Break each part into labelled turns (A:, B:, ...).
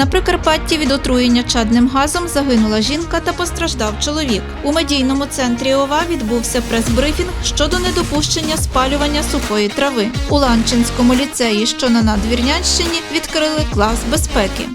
A: На Прикарпатті від отруєння чадним газом загинула жінка та постраждав чоловік. У медійному центрі ОВА відбувся прес-брифінг щодо недопущення спалювання сухої трави. У Ланчинському ліцеї, що на Надвірнянщині, відкрили клас безпеки.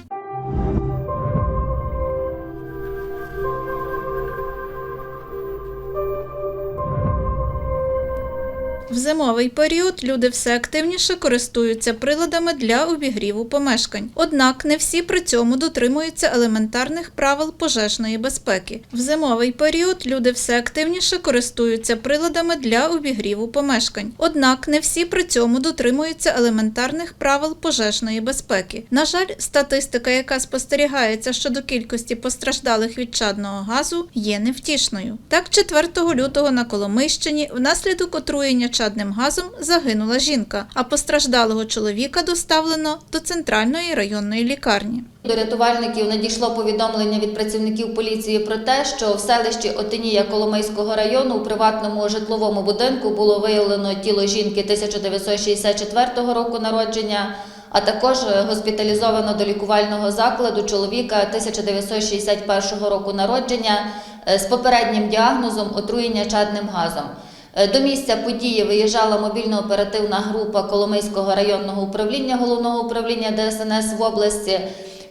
A: В зимовий період люди все активніше користуються приладами для обігріву помешкань. Однак не всі при цьому дотримуються елементарних правил пожежної безпеки. В зимовий період люди все активніше користуються приладами для обігріву помешкань. Однак не всі при цьому дотримуються елементарних правил пожежної безпеки. На жаль, статистика, яка спостерігається щодо кількості постраждалих від чадного газу, є невтішною. Так, 4 лютого на Коломийщині внаслідок отруєння чадним газом загинула жінка, а постраждалого чоловіка доставлено до центральної районної лікарні.
B: До рятувальників надійшло повідомлення від працівників поліції про те, що в селищі Отинія Коломийського району у приватному житловому будинку було виявлено тіло жінки 1964 року народження, а також госпіталізовано до лікувального закладу чоловіка 1961 року народження е, з попереднім діагнозом отруєння чадним газом. Е, До місця події виїжджала мобільно-оперативна група Коломийського районного управління головного управління ДСНС в області.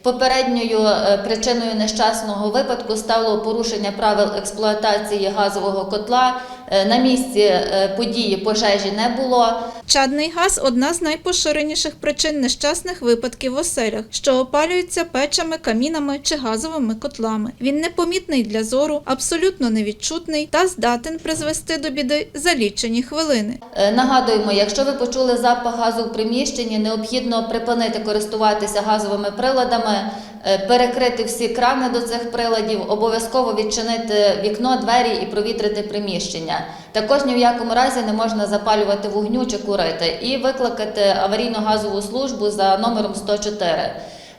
B: Попередньою е, причиною нещасного випадку стало порушення правил експлуатації газового котла. Е, На місці події пожежі не було.
A: Чадний газ одна з найпоширеніших причин нещасних випадків в оселях, що опалюються печами, камінами чи газовими котлами. Він непомітний для зору, абсолютно невідчутний та здатен призвести до біди за лічені хвилини.
B: Е, Нагадуємо, якщо ви почули запах газу в приміщенні, необхідно припинити користуватися газовими приладами, перекрити всі крани до цих приладів, обов'язково відчинити вікно, двері і провітрити приміщення. Також ні в якому разі не можна запалювати вогню чи курити і викликати аварійну газову службу за номером 104.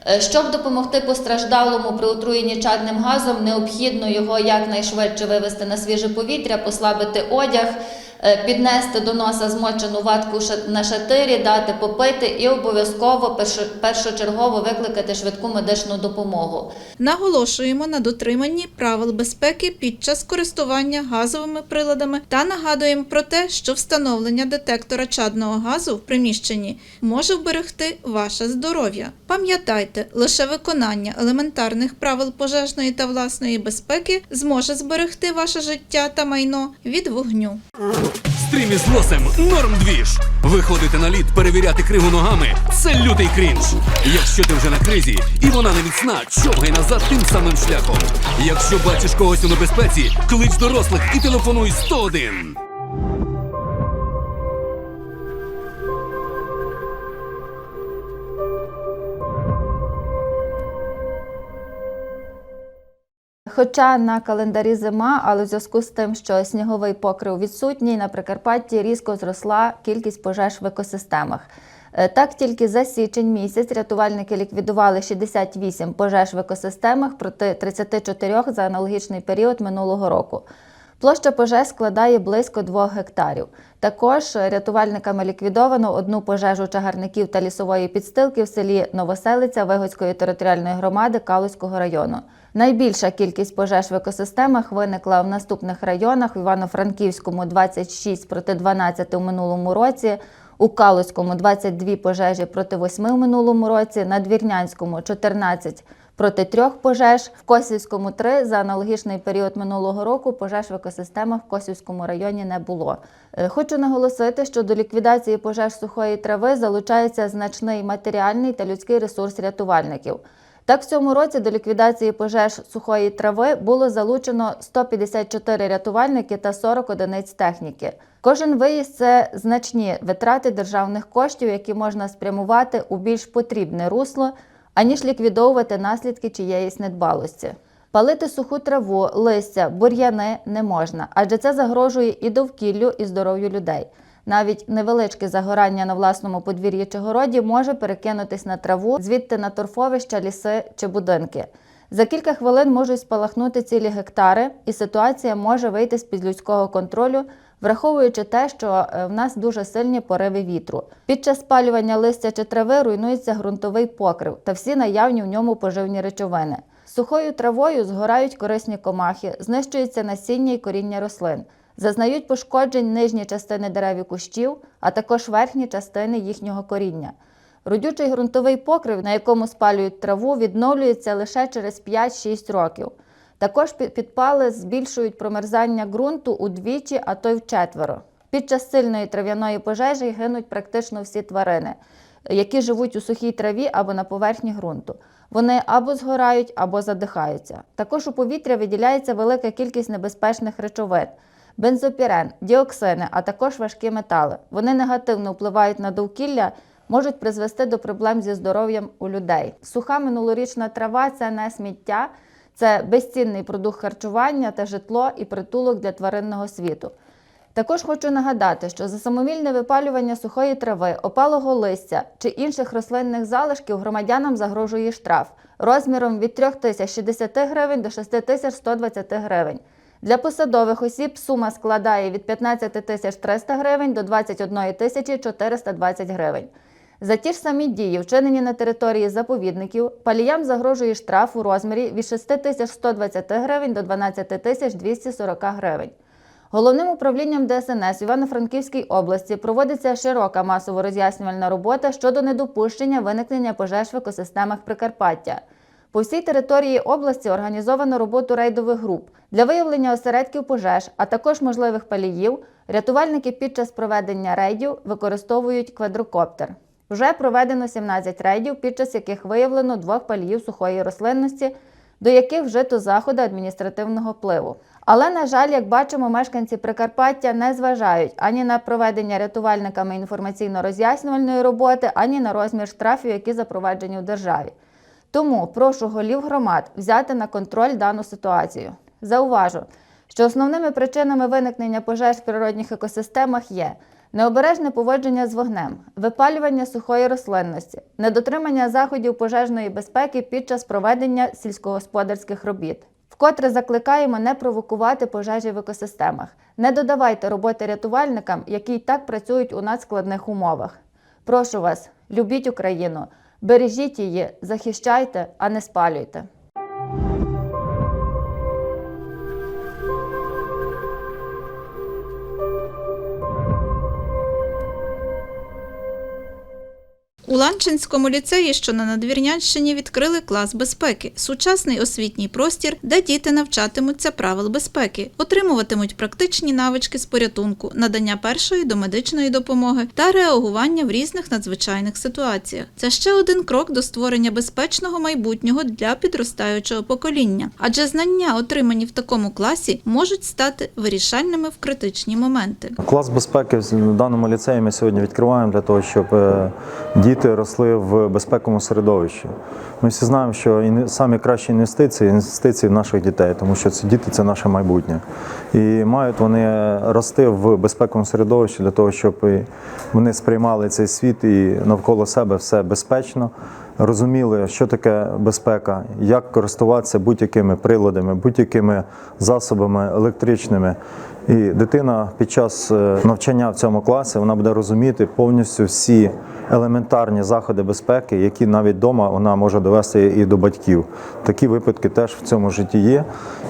B: Е, Щоб допомогти постраждалому при отруєнні чадним газом, необхідно його якнайшвидше вивести на свіже повітря, послабити одяг, е, піднести до носа змочену ватку на шатирі, дати попити і обов'язково першо- першочергово викликати швидку медичну допомогу.
A: Наголошуємо на дотриманні правил безпеки під час користування газовими приладами та нагадуємо про те, що встановлення детектора чадного газу в приміщенні може вберегти ваше здоров'я. Пам'ятайте, лише виконання елементарних правил пожежної та власної безпеки зможе зберегти ваше життя та майно від вогню.
C: Стрім з лосем норм двіж. Виходити на лід, перевіряти криву ногами це лютий крінж. Якщо ти вже на кризі і вона не міцна, човгай назад тим самим шляхом. Якщо бачиш когось у небезпеці, клич дорослих і телефонуй 101.
B: Хоча на календарі зима, але в зв'язку з тим, що сніговий покрив відсутній, на Прикарпатті різко зросла кількість пожеж в екосистемах. Е, Так, тільки за січень місяць рятувальники ліквідували 68 пожеж в екосистемах проти 34 за аналогічний період минулого року. Площа пожеж складає близько 2 гектарів. Також рятувальниками ліквідовано одну пожежу чагарників та лісової підстилки в селі Новоселиця Вигодської територіальної громади Калузького району. Найбільша кількість пожеж в екосистемах виникла в наступних районах: в Івано-Франківському 26 проти 12 у минулому році. У Калузькому 22 пожежі проти 8 в минулому році, на Двірнянському 14 проти трьох пожеж, в Косівському 3 за аналогічний період минулого року пожеж в екосистемах в Косівському районі не було. Е, Хочу наголосити, що до ліквідації пожеж сухої трави залучається значний матеріальний та людський ресурс рятувальників. Так, в цьому році до ліквідації пожеж сухої трави було залучено 154 рятувальники та 40 одиниць техніки. Кожен виїзд це значні витрати державних коштів, які можна спрямувати у більш потрібне русло, аніж ліквідовувати наслідки чиєїсь недбалості. Палити суху траву, листя, бур'яни не можна, адже це загрожує і довкіллю, і здоров'ю людей. Навіть невеличке загорання на власному подвір'ї чи городі може перекинутись на траву, звідти на торфовища, ліси чи будинки. За кілька хвилин можуть спалахнути цілі гектари, і ситуація може вийти з-під людського контролю, враховуючи те, що е, в нас дуже сильні пориви вітру. Під час спалювання листя чи трави руйнується ґрунтовий покрив та всі наявні в ньому поживні речовини. Сухою травою згорають корисні комахи, знищується насіння і коріння рослин, зазнають пошкоджень нижні частини дерев і кущів, а також верхні частини їхнього коріння. Родючий ґрунтовий покрив, на якому спалюють траву, відновлюється лише через 5-6 років. Також підпали збільшують промерзання ґрунту удвічі, а то й вчетверо. Під час сильної трав'яної пожежі гинуть практично всі тварини, які живуть у сухій траві або на поверхні ґрунту. Вони або згорають, або задихаються. Також у повітря виділяється велика кількість небезпечних речовин бензопірен, діоксини, а також важкі метали. Вони негативно впливають на довкілля, можуть призвести до проблем зі здоров'ям у людей. Суха минулорічна трава це не сміття, це безцінний продукт харчування та житло і притулок для тваринного світу. Також хочу нагадати, що за самовільне випалювання сухої трави, опалого листя чи інших рослинних залишків громадянам загрожує штраф розміром від 3060 гривень до 6120 гривень. Для посадових осіб сума складає від 15 тисяч 300 гривень до 21 тисячі 420 гривень. За ті ж самі дії, вчинені на території заповідників, паліям загрожує штраф у розмірі від 6120 гривень до 12 тисяч 240 гривень. Головним управлінням ДСНС Івано-Франківській області проводиться широка масово роз'яснювальна робота щодо недопущення виникнення пожеж в екосистемах Прикарпаття. По всій території області організовано роботу рейдових груп для виявлення осередків пожеж, а також можливих паліїв. Рятувальники під час проведення рейдів використовують квадрокоптер. Вже проведено 17 рейдів, під час яких виявлено двох паліїв сухої рослинності, до яких вжито заходи адміністративного впливу. Але, на жаль, як бачимо, мешканці Прикарпаття не зважають ані на проведення рятувальниками інформаційно-роз'яснювальної роботи, ані на розмір штрафів, які запроваджені в державі. Тому прошу голів громад взяти на контроль дану ситуацію. Зауважу, що основними причинами виникнення пожеж в природних екосистемах є необережне поводження з вогнем, випалювання сухої рослинності, недотримання заходів пожежної безпеки під час проведення сільськогосподарських робіт. Вкотре закликаємо не провокувати пожежі в екосистемах, не додавайте роботи рятувальникам, які й так працюють у надскладних умовах. Прошу вас, любіть Україну, бережіть її, захищайте, а не спалюйте.
A: У Ланчинському ліцеї, що на Надвірнянщині, відкрили клас безпеки, сучасний освітній простір, де діти навчатимуться правил безпеки, отримуватимуть практичні навички з порятунку, надання першої домедичної допомоги та реагування в різних надзвичайних ситуаціях. Це ще один крок до створення безпечного майбутнього для підростаючого покоління, адже знання, отримані в такому класі, можуть стати вирішальними в критичні моменти.
D: Клас безпеки в даному ліцеї ми сьогодні відкриваємо для того, щоб е, діти росли в безпековому середовищі. Ми всі знаємо, що самі кращі інвестиції інвестиції в наших дітей, тому що ці діти це наше майбутнє. І мають вони рости в безпековому середовищі для того, щоб вони сприймали цей світ і навколо себе все безпечно. Розуміли, що таке безпека, як користуватися будь-якими приладами, будь-якими засобами електричними. І дитина під час е, навчання в цьому класі вона буде розуміти повністю всі елементарні заходи безпеки, які навіть вдома вона може довести і до батьків. Такі випадки теж в цьому житті є.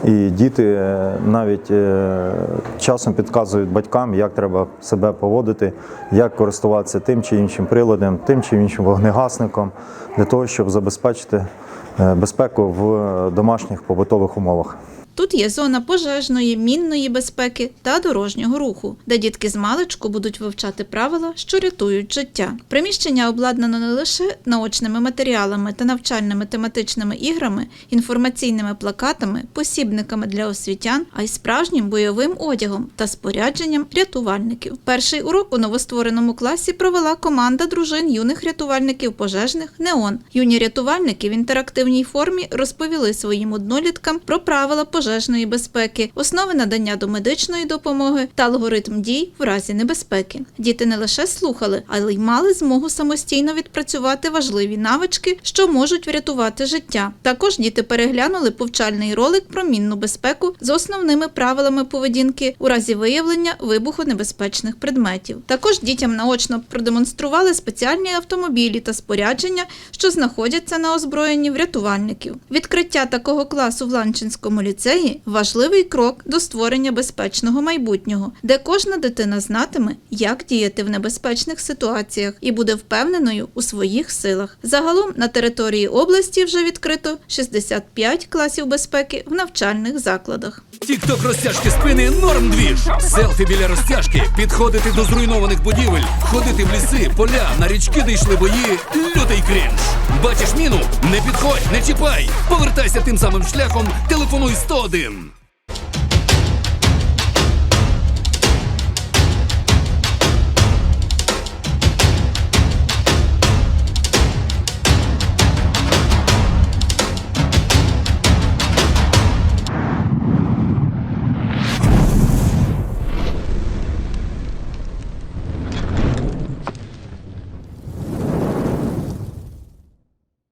D: І діти е, навіть е, часом підказують батькам, як треба себе поводити, як користуватися тим чи іншим приладом, тим чи іншим вогнегасником для того, щоб забезпечити безпеку в домашніх побутових умовах.
A: Тут є зона пожежної, мінної безпеки та дорожнього руху, де дітки з маличку будуть вивчати правила, що рятують життя. Приміщення обладнано не лише наочними матеріалами та навчальними тематичними іграми, інформаційними плакатами, посібниками для освітян, а й справжнім бойовим одягом та спорядженням рятувальників. Перший урок у новоствореному класі провела команда дружин юних рятувальників пожежних Неон. Юні рятувальники в інтерактивній формі розповіли своїм одноліткам про правила пожежної пожежної безпеки, основи надання домедичної допомоги та алгоритм дій в разі небезпеки. Діти не лише слухали, але й мали змогу самостійно відпрацювати важливі навички, що можуть врятувати життя. Також діти переглянули повчальний ролик про мінну безпеку з основними правилами поведінки у разі виявлення вибухонебезпечних предметів. Також дітям наочно продемонстрували спеціальні автомобілі та спорядження, що знаходяться на озброєнні врятувальників. Відкриття такого класу в Ланчинському ліцеї важливий крок до створення безпечного майбутнього, де кожна дитина знатиме, як діяти в небезпечних ситуаціях і буде впевненою у своїх силах. Загалом на території області вже відкрито 65 класів безпеки в навчальних закладах.
C: Тікток розтяжки спини норм двіж. Селфі біля розтяжки, підходити до зруйнованих будівель, ходити в ліси, поля, на річки, де йшли бої. Лютий крінж. Бачиш міну? Не підходь, не чіпай. Повертайся тим самим шляхом, телефонуй 101.